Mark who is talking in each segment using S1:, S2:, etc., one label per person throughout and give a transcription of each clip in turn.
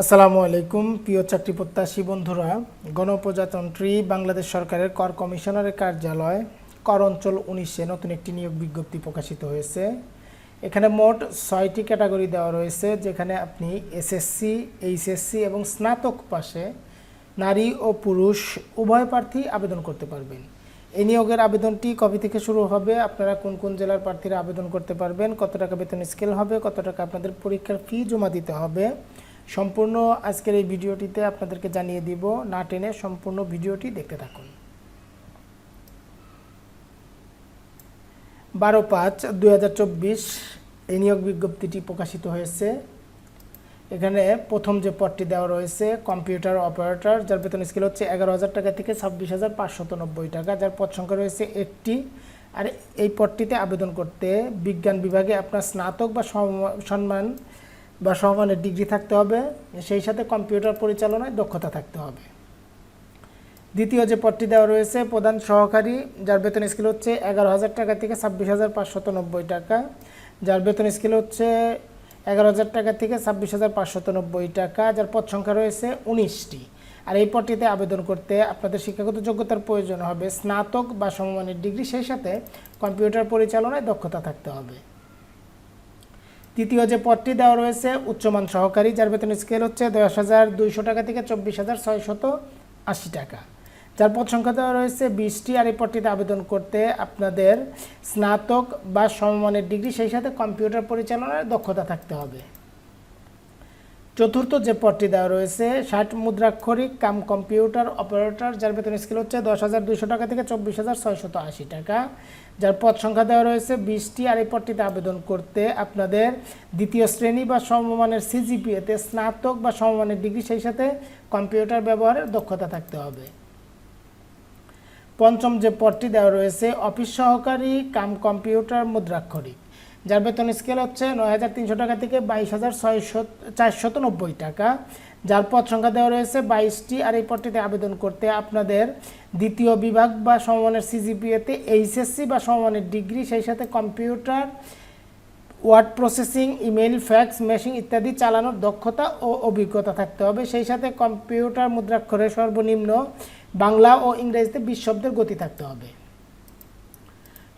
S1: আসসালামু আলাইকুম, প্রিয় চাকরি প্রত্যাশী বন্ধুরা। গণপ্রজাতন্ত্রী বাংলাদেশ সরকারের কর কমিশনারের কার্যালয় কর অঞ্চল উনিশে নতুন একটি নিয়োগ বিজ্ঞপ্তি প্রকাশিত হয়েছে। এখানে মোট ছয়টি ক্যাটাগরি দেওয়া রয়েছে, যেখানে আপনি এসএসসি, এইচএসসি এবং স্নাতক পাশে নারী ও পুরুষ উভয় প্রার্থী আবেদন করতে পারবেন। এই নিয়োগের আবেদনটি কবে থেকে শুরু হবে, আপনারা কোন কোন জেলার প্রার্থীরা আবেদন করতে পারবেন, কত টাকা বেতন স্কেল হবে, কত টাকা আপনাদের পরীক্ষার ফি জমা দিতে হবে সম্পূর্ণ আজকের এই ভিডিওটিতে আপনাদেরকে জানিয়ে দিব, না টেনে সম্পূর্ণ ভিডিওটি দেখতে থাকুন। বারো পাঁচ দুই নিয়োগ বিজ্ঞপ্তিটি প্রকাশিত হয়েছে। এখানে প্রথম যে পদটি দেওয়া রয়েছে, কম্পিউটার অপারেটর, যার বেতন স্কেল হচ্ছে এগারো হাজার টাকা থেকে ছাব্বিশ হাজার পাঁচশত নব্বই টাকা। যার পদ সংখ্যা রয়েছে একটি। আর এই পদটিতে আবেদন করতে বিজ্ঞান বিভাগে আপনার স্নাতক বা সম্মান বা সমমানের ডিগ্রি থাকতে হবে, সেই সাথে কম্পিউটার পরিচালনায় দক্ষতা থাকতে হবে। দ্বিতীয় যে পদটি দেওয়া রয়েছে, প্রধান সহকারী, যার বেতন স্কেল হচ্ছে এগারো হাজার টাকা থেকে ছাব্বিশ হাজার পাঁচশত নব্বই টাকা। যার বেতন স্কেল হচ্ছে এগারো হাজার টাকা থেকে ছাব্বিশ হাজার পাঁচশত নব্বই টাকা, যার পদ সংখ্যা রয়েছে উনিশটি। আর এই পদটিতে আবেদন করতে আপনাদের শিক্ষাগত যোগ্যতার প্রয়োজন হবে, স্নাতক বা সমমানের ডিগ্রি, সেই সাথে কম্পিউটার পরিচালনায় দক্ষতা থাকতে হবে। তৃতীয় যে পদটি দেওয়া রয়েছে উচ্চমান সহকারী, যার বেতন স্কেল হচ্ছে দশ হাজার দুইশো টাকা থেকে চব্বিশ হাজার ছয়শত আশি টাকা। যার পদ সংখ্যা দেওয়া রয়েছে বিশটি, আর এই পদটিতে আবেদন করতে আপনাদের স্নাতক বা সমমানের ডিগ্রি, সেই সাথে কম্পিউটার পরিচালনার দক্ষতা থাকতে হবে। চতুর্থ যে পদটি দেওয়া রয়েছে, ষাট মুদ্রাক্ষরিক কাম কম্পিউটার অপারেটর, যার বেতন স্কেল হচ্ছে দশ হাজার দুইশো টাকা থেকে চব্বিশ হাজার ছয়শত আশি টাকা। যার পদ সংখ্যা দেওয়া রয়েছে বিশটি, আর এই পদটিতে আবেদন করতে আপনাদের দ্বিতীয় শ্রেণি বা সমমানের সিজিপিএতে স্নাতক বা সমমানের ডিগ্রি, সেই সাথে কম্পিউটার ব্যবহারের দক্ষতা থাকতে হবে। পঞ্চম যে পদটি দেওয়া রয়েছে, অফিস সহকারী কাম কম্পিউটার মুদ্রাক্ষরিক। যার বেতন স্কেল হচ্ছে নয় হাজার তিনশো টাকা থেকে বাইশ হাজার ছয়শো নব্বই টাকা। যার পদ সংখ্যা দেওয়া রয়েছে বাইশটি আর এই পদটিতে আবেদন করতে আপনাদের দ্বিতীয় বিভাগ বা সমমানের সিজিপিএতে এইচএসসি বা সমমানের ডিগ্রি, সেই সাথে computer, word processing email fax, machine ইত্যাদি চালানোর দক্ষতা ও অভিজ্ঞতা থাকতে হবে। সেই সাথে কম্পিউটার মুদ্রাক্ষরে সর্বনিম্ন বাংলা ও ইংরেজিতে বিশ শব্দের গতি থাকতে হবে।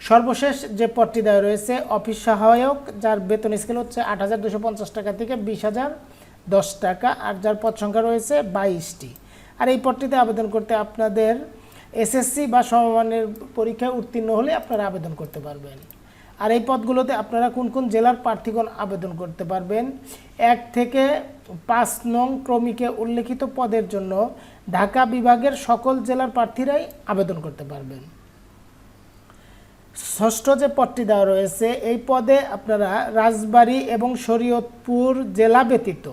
S1: সর্বশেষ যে পদটি দেওয়া রয়েছে, অফিস সহায়ক, যার বেতন স্কেল হচ্ছে আট হাজার দুশো পঞ্চাশ টাকা থেকে বিশ হাজার দশ টাকা, আর যার পদ সংখ্যা রয়েছে বাইশটি। আর এই পদটিতে আবেদন করতে আপনাদের এসএসসি বা সমমানের পরীক্ষায় উত্তীর্ণ হলে আপনারা আবেদন করতে পারবেন। আর এই পদগুলোতে আপনারা কোন কোন জেলার প্রার্থীগণ আবেদন করতে পারবেন? এক থেকে পাঁচ নং ক্রমিকে উল্লেখিত পদের জন্য ঢাকা বিভাগের সকল জেলার প্রার্থীরাই আবেদন করতে পারবেন। ষষ্ঠ যে পদটি দেওয়া রয়েছে, এই পদে আপনারা রাজবাড়ী এবং শরীয়তপুর জেলা ব্যতীত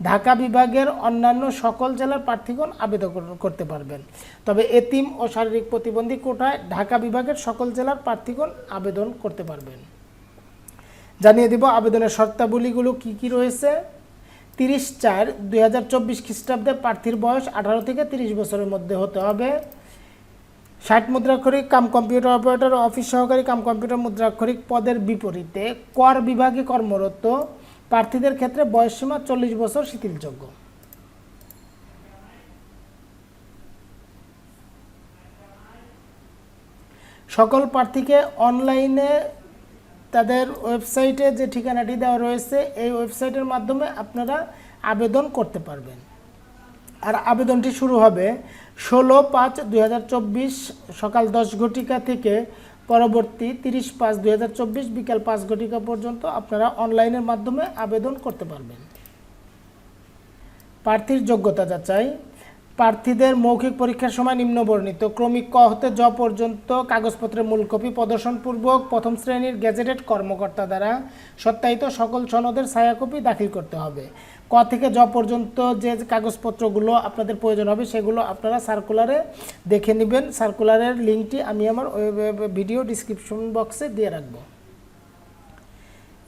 S1: ঢাকা বিভাগের অন্যান্য সকল জেলার প্রার্থীগণ আবেদন করতে পারবেন। তবে এতিম ও শারীরিক প্রতিবন্ধী কোটায় ঢাকা বিভাগের সকল জেলার প্রার্থীগণ আবেদন করতে পারবেন। জানিয়ে দিব আবেদনের শর্তাবলীগুলো কি কি রয়েছে। তিরিশ চার দুই হাজার চব্বিশ খ্রিস্টাব্দে প্রার্থীর বয়স আঠারো থেকে তিরিশ বছরের মধ্যে হতে হবে। ষাট মুদ্রাক্ষরিক কাম কম্পিউটার অপারেটর, অফিস সহকারী কাম কম্পিউটার মুদ্রাক্ষরিক পদের বিপরীতে কর বিভাগে কর্মরত প্রার্থীদের ক্ষেত্রে বয়সসীমা চল্লিশ বছর শিথিলযোগ্য। সকল প্রার্থীকে অনলাইনে তাদের ওয়েবসাইটে যে ঠিকানাটি দেওয়া রয়েছে, এই ওয়েবসাইটের মাধ্যমে আপনারা আবেদন করতে পারবেন। আর আবেদনটি শুরু হবে ষোলো পাঁচ দুই সকাল দশ ঘটিকা থেকে পরবর্তী তিরিশ পাঁচ দুই বিকাল পাঁচ ঘটিকা পর্যন্ত আপনারা অনলাইনের মাধ্যমে আবেদন করতে পারবেন। প্রার্থীর যোগ্যতা যাচাই প্রার্থীদের মৌখিক পরীক্ষার সময় নিম্নবর্ণিত। ক্রমিক ক হতে জ পর্যন্ত কাগজপত্রের মূল কপি প্রদর্শনপূর্বক প্রথম শ্রেণির গ্যাজেটেড কর্মকর্তা দ্বারা সত্যায়িত সকল সনদের ছায়াকপি দাখিল করতে হবে। ক থেকে জ পর্যন্ত যে কাগজপত্রগুলো আপনাদের প্রয়োজন হবে সেগুলো আপনারা সার্কুলারে দেখে নেবেন। সার্কুলারের লিঙ্কটি আমি আমার ভিডিও ডিসক্রিপশন বক্সে দিয়ে রাখব।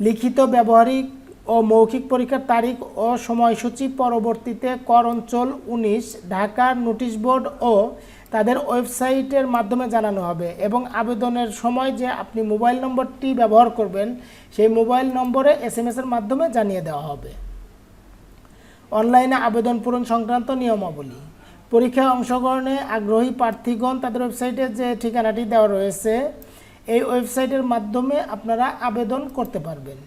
S1: লিখিত, ব্যবহারিক ও মৌখিক পরীক্ষার তারিখ ও সময়সূচি পরবর্তীতে কর অঞ্চল উনিশ ঢাকার নোটিশ বোর্ড ও তাদের ওয়েবসাইটের মাধ্যমে জানানো হবে এবং আবেদনের সময় যে আপনি মোবাইল নম্বরটি ব্যবহার করবেন, সেই মোবাইল নম্বরে এস এম এর মাধ্যমে জানিয়ে দেওয়া হবে। অনলাইনে আবেদন পূরণ সংক্রান্ত নিয়মাবলী। পরীক্ষায় অংশগ্রহণে আগ্রহী প্রার্থীগণ তাদের ওয়েবসাইটে যে ঠিকানাটি দেওয়া রয়েছে, এই ওয়েবসাইটের মাধ্যমে আপনারা আবেদন করতে পারবেন।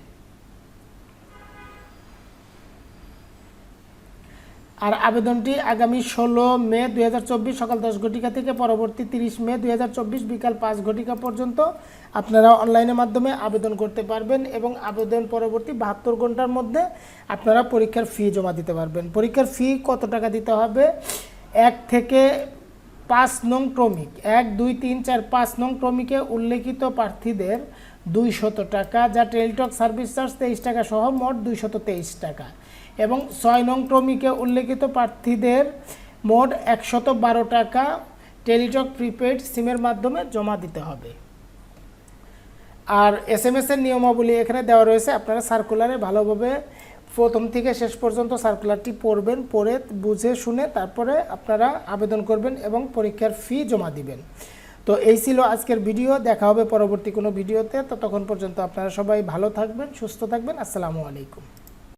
S1: আর আবেদনটি আগামী ষোলো মে দু হাজার চব্বিশ সকাল দশ ঘটিকা থেকে পরবর্তী তিরিশ মে দু হাজার চব্বিশ বিকাল পাঁচ ঘটিকা পর্যন্ত আপনারা অনলাইনের মাধ্যমে আবেদন করতে পারবেন এবং আবেদন পরবর্তী বাহাত্তর ঘণ্টার মধ্যে আপনারা পরীক্ষার ফি জমা দিতে পারবেন। পরীক্ষার ফি কত টাকা দিতে হবে? এক থেকে পাঁচ নং ক্রমিক। এক, দুই, তিন, চার, পাঁচ নং ক্রমিকে উল্লেখিত প্রার্থীদের দুইশত টাকা, যা টেলিটক সার্ভিস চার্জ তেইশ টাকা সহ মোট দুইশত তেইশ টাকা। এবং ছয় নং ক্রমিকে উল্লেখিত প্রার্থীদের মোট একশত বারো টাকা টেলিটক প্রিপেড সিমের মাধ্যমে জমা দিতে হবে। আর এস এম এস এর নিয়মাবলী এখানে দেওয়া রয়েছে, আপনারা সার্কুলারে ভালোভাবে প্রথম থেকে শেষ পর্যন্ত সার্কুলারটি পড়বেন, পড়ে বুঝে শুনে তারপরে আপনারা আবেদন করবেন এবং পরীক্ষার ফি জমা দিবেন। তো এই ছিল আজকের ভিডিও দেখা হবে পরবর্তী কোনো ভিডিওতে ততক্ষণ পর্যন্ত আপনারা সবাই ভালো থাকবেন, সুস্থ থাকবেন। আসসালামু আলাইকুম।